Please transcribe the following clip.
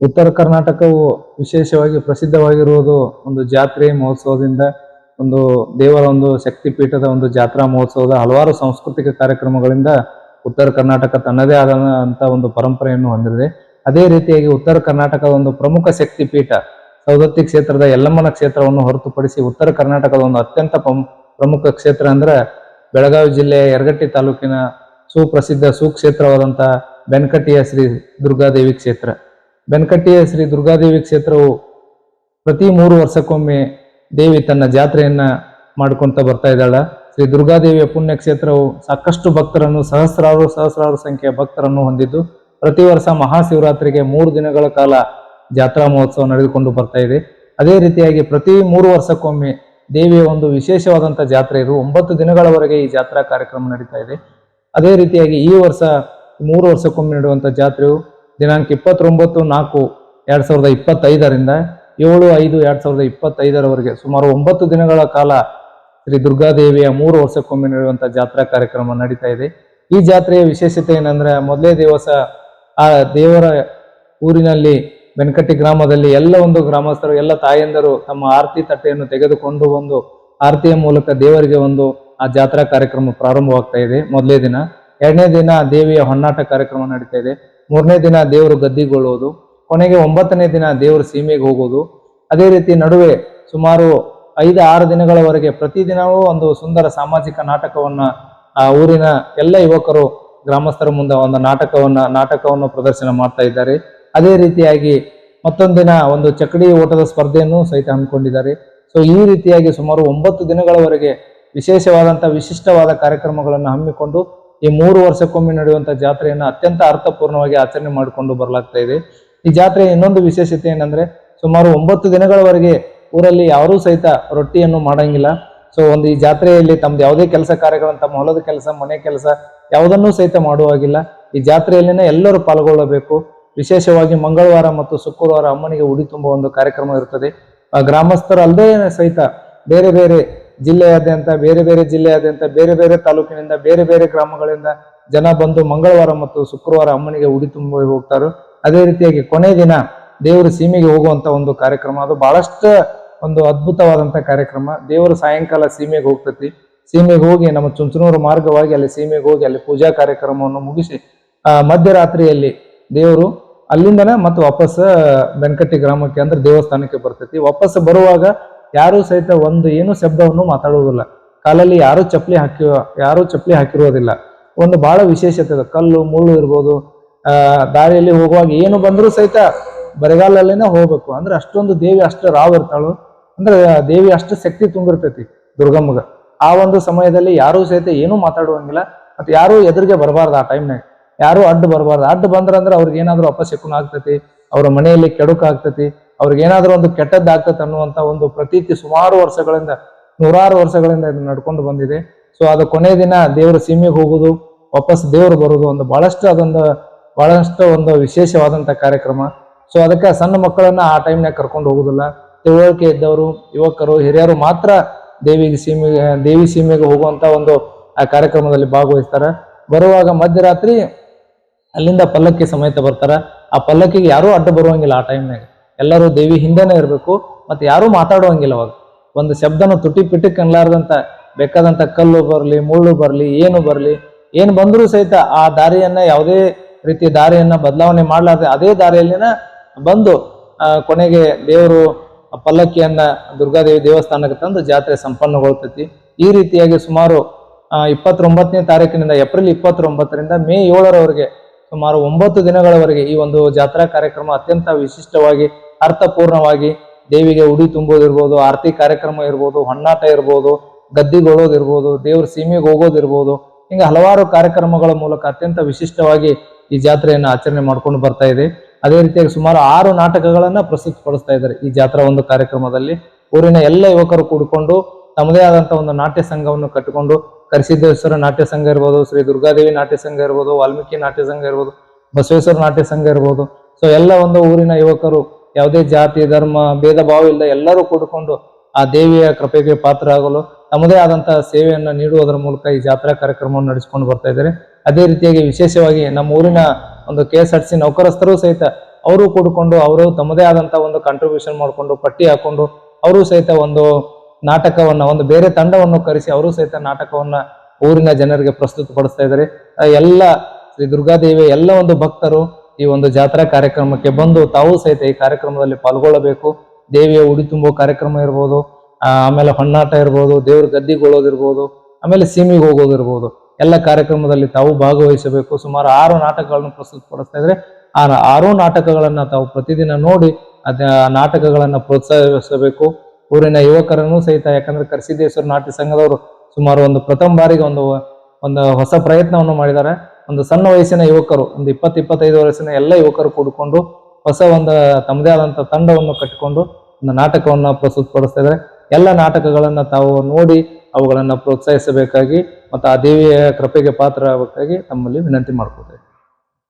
ಉತ್ತರ ಕರ್ನಾಟಕವು ವಿಶೇಷವಾಗಿ ಪ್ರಸಿದ್ಧವಾಗಿರುವುದು ಒಂದು ಜಾತ್ರೆ ಮಹೋತ್ಸವದಿಂದ ಒಂದು ದೇವರ ಒಂದು ಶಕ್ತಿಪೀಠದ ಒಂದು ಜಾತ್ರಾ ಮಹೋತ್ಸವದ ಹಲವಾರು ಸಾಂಸ್ಕೃತಿಕ ಕಾರ್ಯಕ್ರಮಗಳಿಂದ ಉತ್ತರ ಕರ್ನಾಟಕ ತನ್ನದೇ ಆದಂತಹ ಒಂದು ಪರಂಪರೆಯನ್ನು ಹೊಂದಿದೆ. ಅದೇ ರೀತಿಯಾಗಿ ಉತ್ತರ ಕರ್ನಾಟಕದ ಒಂದು ಪ್ರಮುಖ ಶಕ್ತಿಪೀಠ ಸೌದತ್ತಿ ಕ್ಷೇತ್ರದ ಯಲ್ಲಮ್ಮನ ಕ್ಷೇತ್ರವನ್ನು ಹೊರತುಪಡಿಸಿ ಉತ್ತರ ಕರ್ನಾಟಕದ ಒಂದು ಅತ್ಯಂತ ಪ್ರಮುಖ ಕ್ಷೇತ್ರ ಅಂದ್ರೆ ಬೆಳಗಾವಿ ಜಿಲ್ಲೆಯ ಯರಗಟ್ಟಿ ತಾಲೂಕಿನ ಸುಪ್ರಸಿದ್ಧ ಸುಕ್ಷೇತ್ರವಾದಂತಹ ಬೆನ್ಕಟ್ಟಿಯ ಶ್ರೀ ದುರ್ಗಾದೇವಿ ಕ್ಷೇತ್ರ. ಬೆನಕಟ್ಟಿಯ ಶ್ರೀ ದುರ್ಗಾದೇವಿ ಕ್ಷೇತ್ರವು ಪ್ರತಿ ಮೂರು ವರ್ಷಕ್ಕೊಮ್ಮೆ ದೇವಿ ತನ್ನ ಜಾತ್ರೆಯನ್ನ ಮಾಡ್ಕೊತ ಬರ್ತಾ ಇದ್ದಾಳೆ. ಶ್ರೀ ದುರ್ಗಾದೇವಿಯ ಪುಣ್ಯ ಕ್ಷೇತ್ರವು ಸಾಕಷ್ಟು ಭಕ್ತರನ್ನು, ಸಹಸ್ರಾರು ಸಹಸ್ರಾರು ಸಂಖ್ಯೆಯ ಭಕ್ತರನ್ನು ಹೊಂದಿದ್ದು, ಪ್ರತಿ ವರ್ಷ ಮಹಾಶಿವರಾತ್ರಿಗೆ ಮೂರು ದಿನಗಳ ಕಾಲ ಜಾತ್ರಾ ಮಹೋತ್ಸವ ನಡೆದುಕೊಂಡು ಬರ್ತಾ ಇದೆ. ಅದೇ ರೀತಿಯಾಗಿ ಪ್ರತಿ ಮೂರು ವರ್ಷಕ್ಕೊಮ್ಮೆ ದೇವಿಯ ಒಂದು ವಿಶೇಷವಾದಂಥ ಜಾತ್ರೆ ಇದು. ಒಂಬತ್ತು ದಿನಗಳವರೆಗೆ ಈ ಜಾತ್ರಾ ಕಾರ್ಯಕ್ರಮ ನಡೀತಾ ಇದೆ. ಅದೇ ರೀತಿಯಾಗಿ ಈ ವರ್ಷ ಮೂರು ವರ್ಷಕ್ಕೊಮ್ಮೆ ನಡೆಯುವಂಥ ಜಾತ್ರೆಯು ದಿನಾಂಕ ಇಪ್ಪತ್ತೊಂಬತ್ತು ನಾಲ್ಕು ಎರಡು ಸಾವಿರದ ಇಪ್ಪತ್ತೈದರಿಂದ ಏಳು ಐದು ಎರಡು ಸಾವಿರದ ಇಪ್ಪತ್ತೈದರವರೆಗೆ ಸುಮಾರು ಒಂಬತ್ತು ದಿನಗಳ ಕಾಲ ಶ್ರೀ ದುರ್ಗಾದೇವಿಯ ಮೂರು ವರ್ಷಕ್ಕೊಮ್ಮೆ ನಡೆಯುವಂಥ ಜಾತ್ರಾ ಕಾರ್ಯಕ್ರಮ ನಡೀತಾ ಇದೆ. ಈ ಜಾತ್ರೆಯ ವಿಶೇಷತೆ ಏನಂದ್ರೆ ಮೊದಲೇ ದಿವಸ ಆ ದೇವರ ಊರಿನಲ್ಲಿ ಬೆನಕಟ್ಟಿ ಗ್ರಾಮದಲ್ಲಿ ಎಲ್ಲ ಒಂದು ಗ್ರಾಮಸ್ಥರು, ಎಲ್ಲ ತಾಯಂದರು ತಮ್ಮ ಆರತಿ ತಟ್ಟೆಯನ್ನು ತೆಗೆದುಕೊಂಡು ಒಂದು ಆರತಿಯ ಮೂಲಕ ದೇವರಿಗೆ ಒಂದು ಆ ಜಾತ್ರಾ ಕಾರ್ಯಕ್ರಮ ಪ್ರಾರಂಭವಾಗ್ತಾ ಇದೆ. ಮೊದಲೇ ದಿನ. ಎರಡನೇ ದಿನ ದೇವಿಯ ಹೊನ್ನಾಟ ಕಾರ್ಯಕ್ರಮ ನಡೀತಾ ಇದೆ. ಮೂರನೇ ದಿನ ದೇವರು ಗದ್ದಿಗೊಳ್ಳೋದು ಕೊನೆಗೆ ಒಂಬತ್ತನೇ ದಿನ ದೇವರು ಸೀಮೆಗೆ ಹೋಗೋದು ಅದೇ ರೀತಿ ನಡುವೆ ಸುಮಾರು ಐದು, ಆರು ದಿನಗಳವರೆಗೆ ಪ್ರತಿದಿನವೂ ಒಂದು ಸುಂದರ ಸಾಮಾಜಿಕ ನಾಟಕವನ್ನ, ಆ ಊರಿನ ಎಲ್ಲ ಯುವಕರು ಗ್ರಾಮಸ್ಥರ ಮುಂದೆ ಒಂದು ನಾಟಕವನ್ನ, ನಾಟಕವನ್ನು ಪ್ರದರ್ಶನ ಮಾಡ್ತಾ ಇದ್ದಾರೆ. ಅದೇ ರೀತಿಯಾಗಿ ಮತ್ತೊಂದಿನ ಒಂದು ಚಕಡಿ ಓಟದ ಸ್ಪರ್ಧೆಯನ್ನು ಸಹಿತ ಹಮ್ಮಿಕೊಂಡಿದ್ದಾರೆ. ಸೊ ಈ ರೀತಿಯಾಗಿ ಸುಮಾರು ಒಂಬತ್ತು ದಿನಗಳವರೆಗೆ ವಿಶೇಷವಾದಂಥ ವಿಶಿಷ್ಟವಾದ ಕಾರ್ಯಕ್ರಮಗಳನ್ನು ಹಮ್ಮಿಕೊಂಡು ಈ ಮೂರು ವರ್ಷಕ್ಕೊಮ್ಮೆ ನಡೆಯುವಂಥ ಜಾತ್ರೆಯನ್ನು ಅತ್ಯಂತ ಅರ್ಥಪೂರ್ಣವಾಗಿ ಆಚರಣೆ ಮಾಡಿಕೊಂಡು ಬರಲಾಗ್ತಾ ಇದೆ. ಈ ಜಾತ್ರೆಯ ಇನ್ನೊಂದು ವಿಶೇಷತೆ ಏನಂದ್ರೆ, ಸುಮಾರು ಒಂಬತ್ತು ದಿನಗಳವರೆಗೆ ಊರಲ್ಲಿ ಯಾರೂ ಸಹಿತ ರೊಟ್ಟಿಯನ್ನು ಮಾಡಂಗಿಲ್ಲ. ಸೊ ಒಂದು ಈ ಜಾತ್ರೆಯಲ್ಲಿ ತಮ್ದು ಯಾವುದೇ ಕೆಲಸ ಕಾರ್ಯಗಳನ್ನು, ತಮ್ಮ ಹೊಲದ ಕೆಲಸ, ಮನೆ ಕೆಲಸ ಯಾವುದನ್ನೂ ಸಹಿತ ಮಾಡುವಾಗಿಲ್ಲ. ಈ ಜಾತ್ರೆಯಲ್ಲಿನ ಎಲ್ಲರೂ ಪಾಲ್ಗೊಳ್ಳಬೇಕು. ವಿಶೇಷವಾಗಿ ಮಂಗಳವಾರ ಮತ್ತು ಶುಕ್ರವಾರ ಅಮ್ಮನಿಗೆ ಉಡಿ ತುಂಬುವ ಒಂದು ಕಾರ್ಯಕ್ರಮ ಇರುತ್ತದೆ ಗ್ರಾಮಸ್ಥರು ಅಲ್ಲದೆ ಸಹಿತ ಬೇರೆ ಬೇರೆ ಜಿಲ್ಲೆಯಾದ್ಯಂತ, ಬೇರೆ ಬೇರೆ ಜಿಲ್ಲೆಯಾದ್ಯಂತ, ಬೇರೆ ಬೇರೆ ತಾಲೂಕಿನಿಂದ, ಬೇರೆ ಬೇರೆ ಗ್ರಾಮಗಳಿಂದ ಜನ ಬಂದು ಮಂಗಳವಾರ ಮತ್ತು ಶುಕ್ರವಾರ ಅಮ್ಮನಿಗೆ ಉಡಿ ತುಂಬ ಹೋಗ್ತಾರೆ. ಅದೇ ರೀತಿಯಾಗಿ ಕೊನೆ ದಿನ ದೇವರು ಸೀಮೆಗೆ ಹೋಗುವಂತ ಒಂದು ಕಾರ್ಯಕ್ರಮ. ಅದು ಬಹಳಷ್ಟು ಒಂದು ಅದ್ಭುತವಾದಂತ ಕಾರ್ಯಕ್ರಮ. ದೇವರು ಸಾಯಂಕಾಲ ಸೀಮೆಗೆ ಹೋಗ್ತತಿ. ಸೀಮೆಗೆ ಹೋಗಿ ನಮ್ಮ ಚುಂಚನೂರು ಮಾರ್ಗವಾಗಿ ಅಲ್ಲಿ ಸೀಮೆಗೆ ಹೋಗಿ ಅಲ್ಲಿ ಪೂಜಾ ಕಾರ್ಯಕ್ರಮವನ್ನು ಮುಗಿಸಿ ಮಧ್ಯರಾತ್ರಿಯಲ್ಲಿ ದೇವರು ಅಲ್ಲಿಂದನೇ ಮತ್ತೆ ವಾಪಸ್ ಬೆನಕಟ್ಟಿ ಗ್ರಾಮಕ್ಕೆ ಅಂದ್ರೆ ದೇವಸ್ಥಾನಕ್ಕೆ ಬರ್ತೈತಿ. ವಾಪಸ್ ಬರುವಾಗ ಯಾರು ಸಹಿತ ಒಂದು ಏನು ಶಬ್ದವನ್ನು ಮಾತಾಡುವುದಿಲ್ಲ. ಕಾಲಲ್ಲಿ ಯಾರು ಚಪ್ಪಲಿ ಹಾಕಿ, ಯಾರು ಚಪ್ಪಲಿ ಹಾಕಿರುವುದಿಲ್ಲ. ಒಂದು ಬಹಳ ವಿಶೇಷತೆ ಇದೆ ಕಲ್ಲು, ಮುಳ್ಳು ಇರ್ಬೋದು ದಾರಿಯಲ್ಲಿ ಹೋಗುವಾಗ ಏನು ಬಂದರೂ ಸಹಿತ ಬರಗಾಲಲ್ಲೇನೆ ಹೋಗ್ಬೇಕು. ಅಂದ್ರೆ ಅಷ್ಟೊಂದು ದೇವಿ ಅಷ್ಟು ರಾವ್ ಇರ್ತಾಳು. ಅಂದ್ರೆ ದೇವಿ ಅಷ್ಟು ಶಕ್ತಿ ತುಂಬಿರ್ತೈತಿ ದುರ್ಗಮ್ಮಗ. ಆ ಒಂದು ಸಮಯದಲ್ಲಿ ಯಾರೂ ಸಹಿತ ಏನೂ ಮಾತಾಡುವಂಗಿಲ್ಲ. ಮತ್ತೆ ಯಾರೂ ಎದುರಿಗೆ ಬರಬಾರ್ದು ಆ ಟೈಮ್ನಾಗ ಯಾರು ಅಡ್ಡ ಬರಬಾರ್ದು. ಅಡ್ಡ ಬಂದ್ರಂದ್ರೆ ಅವ್ರಿಗೆ ಏನಾದರೂ ಅಪಶಕುನ ಆಗ್ತತಿ. ಅವ್ರ ಮನೆಯಲ್ಲಿ ಕೆಡುಕಾಗ್ತತಿ ಅವ್ರಿಗೆ ಏನಾದ್ರೂ ಒಂದು ಕೆಟ್ಟದ್ದು ಅನ್ನುವಂಥ ಅನ್ನುವಂತ ಒಂದು ಪ್ರತೀತಿ ಸುಮಾರು ವರ್ಷಗಳಿಂದ, ನೂರಾರು ವರ್ಷಗಳಿಂದ ಇದು ನಡ್ಕೊಂಡು ಬಂದಿದೆ. ಸೊ ಅದು ಕೊನೆ ದಿನ ದೇವರ ಸೀಮೆಗೆ ಹೋಗುದು, ವಾಪಸ್ ದೇವರು ಬರೋದು ಒಂದು ಬಹಳಷ್ಟು ಅದೊಂದು, ಬಹಳಷ್ಟು ಒಂದು ವಿಶೇಷವಾದಂತ ಕಾರ್ಯಕ್ರಮ. ಸೊ ಅದಕ್ಕೆ ಸಣ್ಣ ಮಕ್ಕಳನ್ನ ಆ ಟೈಮ್ನಾಗ ಕರ್ಕೊಂಡು ಹೋಗುದಿಲ್ಲ. ತಿಳುವಳಿಕೆ ಇದ್ದವರು, ಯುವಕರು, ಹಿರಿಯರು ಮಾತ್ರ ದೇವಿಗೆ ಸೀಮೆಗೆ ದೇವಿ ಸೀಮೆಗೆ ಹೋಗುವಂತ ಒಂದು ಆ ಕಾರ್ಯಕ್ರಮದಲ್ಲಿ ಭಾಗವಹಿಸ್ತಾರೆ. ಬರುವಾಗ ಮಧ್ಯರಾತ್ರಿ ಅಲ್ಲಿಂದ ಪಲ್ಲಕ್ಕಿ ಸಮೇತ ಬರ್ತಾರ. ಆ ಪಲ್ಲಕ್ಕಿಗೆ ಯಾರೂ ಅಡ್ಡ ಬರುವಂಗಿಲ್ಲ ಆ ಟೈಮ್ನಾಗ ಎಲ್ಲರೂ ದೇವಿ ಹಿಂದೆನೇ ಇರಬೇಕು, ಮತ್ತು ಯಾರೂ ಮಾತಾಡುವಂಗಿಲ್ಲ ಅವಾಗ. ಒಂದು ಶಬ್ದನ ತುಟಿ ಪಿಟಿಕ್ ಅನ್ಲಾರ್ದಂತ ಬೇಕಾದಂಥ ಕಲ್ಲು ಬರಲಿ, ಮುಳ್ಳು ಬರಲಿ, ಏನು ಬರಲಿ, ಏನು ಬಂದರೂ ಸಹಿತ ಆ ದಾರಿಯನ್ನು ಯಾವುದೇ ರೀತಿ ದಾರಿಯನ್ನು ಬದಲಾವಣೆ ಮಾಡಲಾರ್ದೆ ಅದೇ ದಾರಿಯಲ್ಲಿನ ಬಂದು ಕೊನೆಗೆ ದೇವರು ಪಲ್ಲಕ್ಕಿಯನ್ನ ದುರ್ಗಾದೇವಿ ದೇವಸ್ಥಾನಕ್ಕೆ ತಂದು ಜಾತ್ರೆ ಸಂಪನ್ನಗೊಳ್ತೈತಿ. ಈ ರೀತಿಯಾಗಿ ಸುಮಾರು ಇಪ್ಪತ್ತೊಂಬತ್ತನೇ ತಾರೀಕಿನಿಂದ ಏಪ್ರಿಲ್ ಇಪ್ಪತ್ತೊಂಬತ್ತರಿಂದ ಮೇ ಏಳರವರೆಗೆ ಸುಮಾರು ಒಂಬತ್ತು ದಿನಗಳವರೆಗೆ ಈ ಒಂದು ಜಾತ್ರಾ ಕಾರ್ಯಕ್ರಮ ಅತ್ಯಂತ ವಿಶಿಷ್ಟವಾಗಿ, ಅರ್ಥಪೂರ್ಣವಾಗಿ ದೇವಿಗೆ ಉಡಿ ತುಂಬೋದಿರ್ಬೋದು, ಆರತಿ ಕಾರ್ಯಕ್ರಮ ಇರ್ಬೋದು, ಹೊನ್ನಾಟ ಇರ್ಬೋದು ಗದ್ದಿಗೊಳ್ಳೋದಿರ್ಬೋದು ದೇವ್ರ ಸೀಮೆಗೆ ಹೋಗೋದಿರ್ಬೋದು, ಹಿಂಗೆ ಹಲವಾರು ಕಾರ್ಯಕ್ರಮಗಳ ಮೂಲಕ ಅತ್ಯಂತ ವಿಶಿಷ್ಟವಾಗಿ ಈ ಜಾತ್ರೆಯನ್ನು ಆಚರಣೆ ಮಾಡ್ಕೊಂಡು ಬರ್ತಾ ಇದೆ. ಅದೇ ರೀತಿಯಾಗಿ ಸುಮಾರು ಆರು ನಾಟಕಗಳನ್ನ ಪ್ರಸ್ತುತಪಡಿಸ್ತಾ ಇದ್ದಾರೆ ಈ ಜಾತ್ರಾ ಒಂದು ಕಾರ್ಯಕ್ರಮದಲ್ಲಿ. ಊರಿನ ಎಲ್ಲ ಯುವಕರು ಕೂಡಿಕೊಂಡು, ತಮ್ಮದೇ ಆದಂಥ ಒಂದು ನಾಟ್ಯ ಸಂಘವನ್ನು ಕಟ್ಟಿಕೊಂಡು ಕರಿಸಿದ್ದೇಶ್ವರ ನಾಟ್ಯ ಸಂಘ ಇರ್ಬೋದು, ಶ್ರೀ ದುರ್ಗಾದೇವಿ ನಾಟ್ಯ ಸಂಘ ಇರ್ಬೋದು, ವಾಲ್ಮೀಕಿ ನಾಟ್ಯ ಸಂಘ ಇರ್ಬೋದು, ಬಸವೇಶ್ವರ ನಾಟ್ಯ ಸಂಘ ಇರ್ಬೋದು. ಸೊ ಎಲ್ಲ ಒಂದು ಊರಿನ ಯುವಕರು ಯಾವುದೇ ಜಾತಿ, ಧರ್ಮ, ಭೇದ ಭಾವ ಇಲ್ಲ ಎಲ್ಲರೂ ಕೂಡಿಕೊಂಡು ಆ ದೇವಿಯ ಕೃಪೆಗೆ ಪಾತ್ರ ಆಗಲು ತಮ್ಮದೇ ಆದಂತಹ ಸೇವೆಯನ್ನು ನೀಡುವುದರ ಮೂಲಕ ಈ ಜಾತ್ರಾ ಕಾರ್ಯಕ್ರಮವನ್ನು ನಡೆಸಿಕೊಂಡು ಬರ್ತಾ ಇದ್ದಾರೆ. ಅದೇ ರೀತಿಯಾಗಿ ವಿಶೇಷವಾಗಿ ನಮ್ಮ ಊರಿನ ಒಂದು ಕೆ ಎಸ್ ಆರ್ ಸಿ ನೌಕರಸ್ಥರು ಸಹಿತ ಅವರು ಕೂಡಿಕೊಂಡು ಅವರು ತಮ್ಮದೇ ಆದಂತಹ ಒಂದು ಕಾಂಟ್ರಿಬ್ಯೂಷನ್ ಮಾಡಿಕೊಂಡು ಪಟ್ಟಿ ಹಾಕೊಂಡು ಅವರು ಸಹಿತ ಒಂದು ನಾಟಕವನ್ನ, ಒಂದು ಬೇರೆ ತಂಡವನ್ನು ಕರೆಸಿ ಅವರು ಸಹಿತ ನಾಟಕವನ್ನ ಊರಿನ ಜನರಿಗೆ ಪ್ರಸ್ತುತಪಡಿಸ್ತಾ ಇದ್ದಾರೆ. ಎಲ್ಲ ಶ್ರೀ ದುರ್ಗಾದೇವಿ, ಎಲ್ಲ ಒಂದು ಭಕ್ತರು ಈ ಒಂದು ಜಾತ್ರಾ ಕಾರ್ಯಕ್ರಮಕ್ಕೆ ಬಂದು ತಾವು ಸಹಿತ ಈ ಕಾರ್ಯಕ್ರಮದಲ್ಲಿ ಪಾಲ್ಗೊಳ್ಳಬೇಕು. ದೇವಿಯ ಉಡಿ ತುಂಬೋ ಕಾರ್ಯಕ್ರಮ ಇರ್ಬೋದು ಆಮೇಲೆ ಹೊನ್ನಾಟ ಇರ್ಬೋದು, ದೇವ್ರ ಗದ್ದಿಗೊಳ್ಳೋದಿರ್ಬೋದು ಆಮೇಲೆ ಸೀಮಿಗೆ ಹೋಗೋದಿರ್ಬೋದು. ಎಲ್ಲ ಕಾರ್ಯಕ್ರಮದಲ್ಲಿ ತಾವು ಭಾಗವಹಿಸಬೇಕು. ಸುಮಾರು ಆರು ನಾಟಕಗಳನ್ನು ಪ್ರಸ್ತುತಪಡಿಸ್ತಾ ಇದ್ರೆ ಆ, ಆರು ನಾಟಕಗಳನ್ನ ತಾವು ಪ್ರತಿದಿನ ನೋಡಿ ಅದ ನಾಟಕಗಳನ್ನ ಪ್ರೋತ್ಸಾಹಿಸಬೇಕು. ಊರಿನ ಯುವಕರನ್ನು ಸಹಿತ, ಯಾಕಂದ್ರೆ ಕರ್ಸಿದ್ದೇಶ್ವರ ನಾಟ್ಯ ಸಂಘದವರು ಸುಮಾರು ಒಂದು ಪ್ರಥಮ ಬಾರಿಗೆ ಒಂದು ಒಂದು ಹೊಸ ಪ್ರಯತ್ನವನ್ನು ಮಾಡಿದ್ದಾರೆ. ಒಂದು ಸಣ್ಣ ವಯಸ್ಸಿನ ಯುವಕರು, ಒಂದು ಇಪ್ಪತ್ತು ಇಪ್ಪತ್ತೈದು ವಯಸ್ಸಿನ ಎಲ್ಲ ಯುವಕರು ಕೂಡಿಕೊಂಡು ಹೊಸ ಒಂದು, ತಮ್ಮದೇ ಆದಂಥ ತಂಡವನ್ನು ಕಟ್ಟಿಕೊಂಡು ಒಂದು ನಾಟಕವನ್ನು ಪ್ರಸ್ತುತಪಡಿಸ್ತಾ ಎಲ್ಲ ನಾಟಕಗಳನ್ನ ತಾವು ನೋಡಿ ಅವುಗಳನ್ನು ಪ್ರೋತ್ಸಾಹಿಸಬೇಕಾಗಿ ಮತ್ತು ಆ ದೇವಿಯ ಕೃಪೆಗೆ ಪಾತ್ರ ಆಗಬೇಕಾಗಿ ತಮ್ಮಲ್ಲಿ ವಿನಂತಿ ಮಾಡ್ಕೊತೇವೆ